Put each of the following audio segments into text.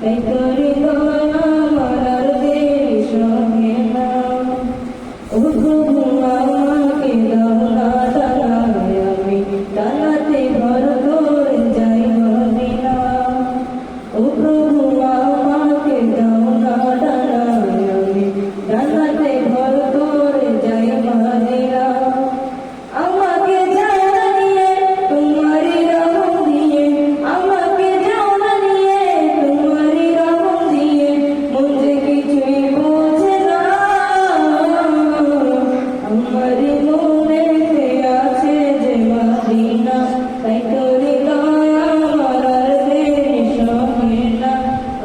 May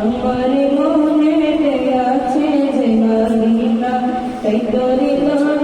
আমার মনে আছে যে মাদিনা তাই করে